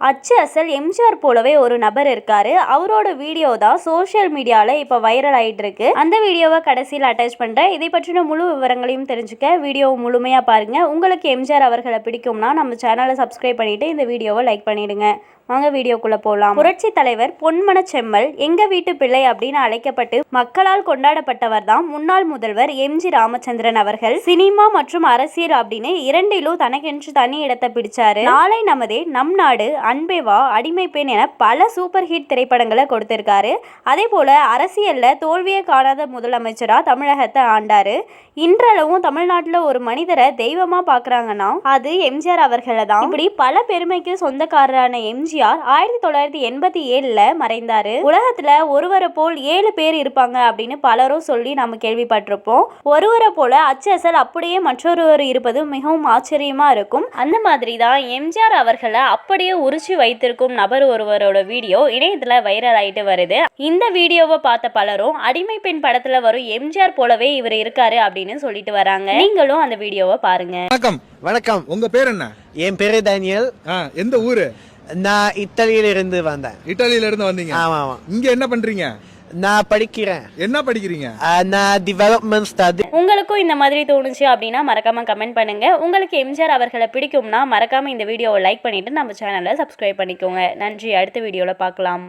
அச்சு அசல் எம்ஜிஆர் போலவே ஒரு நபர் இருக்காரு. அவரோட வீடியோ தான் சோஷியல் மீடியாவில் இப்போ வைரல் ஆயிட்டு இருக்கு அந்த வீடியோவை கடைசியில் அட்டாச் பண்ணுறேன் இதை பற்றின முழு விவரங்களையும் தெரிஞ்சுக்க வீடியோவை முழுமையாக பாருங்க. உங்களுக்கு எம்ஜிஆர் அவர்களை பிடிக்கும்னா நம்ம சேனலை சப்ஸ்கிரைப் பண்ணிட்டு இந்த வீடியோவை லைக் பண்ணிடுங்க. வாங்க வீடியோக்குள்ள போலாம். புரட்சி தலைவர் பொன்மன செம்மல் எங்க வீட்டு பிள்ளை அப்படின்னு அழைக்கப்பட்டு மக்களால் கொண்டாடப்பட்டவர் தான் முன்னாள் முதல்வர் எம். ஜி. ராமச்சந்திரன் அவர்கள். சினிமா மற்றும் அரசியல் அப்படின்னு இரண்டிலும் தனக்கென்று தனி இடத்தை பிடிச்சாரு. நாளை நமதே நம் நாடு அன்பே வா அடிமை பெண் என பல சூப்பர் ஹிட் திரைப்படங்களை கொடுத்திருக்காரு. அதே போல அரசியல்ல தோல்வியை காணாத முதலமைச்சரா தமிழகத்தை ஆண்டாரு. இன்றளவும் தமிழ்நாட்டுல ஒரு மனிதரை தெய்வமா பாக்குறாங்கன்னா அது எம்ஜிஆர் அவர்களை தான் இப்படி பல பெருமைக்கு சொந்தக்காரரான எம்ஜி எம்ஜிஆர் ஆயிரத்தி தொள்ளாயிரத்தி எண்பத்தி ஏழுல மறைந்தாரு. உலகத்துல ஒருவரை போல் ஏழு பேர் இருப்பாங்க அப்படின்னு பலரும் சொல்லி நம்ம கேள்விப்பட்டிருப்போம். ஒருவரை போல அச்சசல் அப்படியே மற்றொருவர் இருப்பது மிகவும் ஆச்சரியமா இருக்கும். அந்த மாதிரி தான் எம்ஜிஆர் அவர்களை அப்படியே உரிச்சு வைத்திருக்கும் நபர் ஒருவரோட வீடியோ இணையத்துல வைரல் ஆயிட்டு வருது. இந்த வீடியோவை பார்த்த பலரும் அடிமை பெண் படத்துல வரும் எம்ஜிஆர் போலவே இவர் இருக்காரு அப்படின்னு சொல்லிட்டு வராங்க. நீங்களும் அந்த வீடியோவை பாருங்க. வணக்கம். வணக்கம். உங்க பேர் என்ன? என் பேரு டேனியல். எந்த ஊரு? நான் இத்தாலியில இருந்து வந்தேன். இட்டாலியில இருந்து வந்தீங்க. ஆமா ஆமா இங்க என்ன பண்றீங்க? நான் படிக்கிறேன். என்ன படிக்கிறீங்க? நான் டெவலப்மெண்ட் ஸ்டடி உங்களுக்கும் இந்த மாதிரி தோணுச்சு அப்படின்னா மறக்காம கமெண்ட் பண்ணுங்க. உங்களுக்கு எம்ஜிஆர் அவர்களை பிடிக்கும்னா மறக்காம இந்த வீடியோவை லைக் பண்ணிட்டு நம்ம சேனலை சப்ஸ்கிரைப் பண்ணிக்கோங்க. நன்றி. அடுத்த வீடியோவில் பார்க்கலாம்.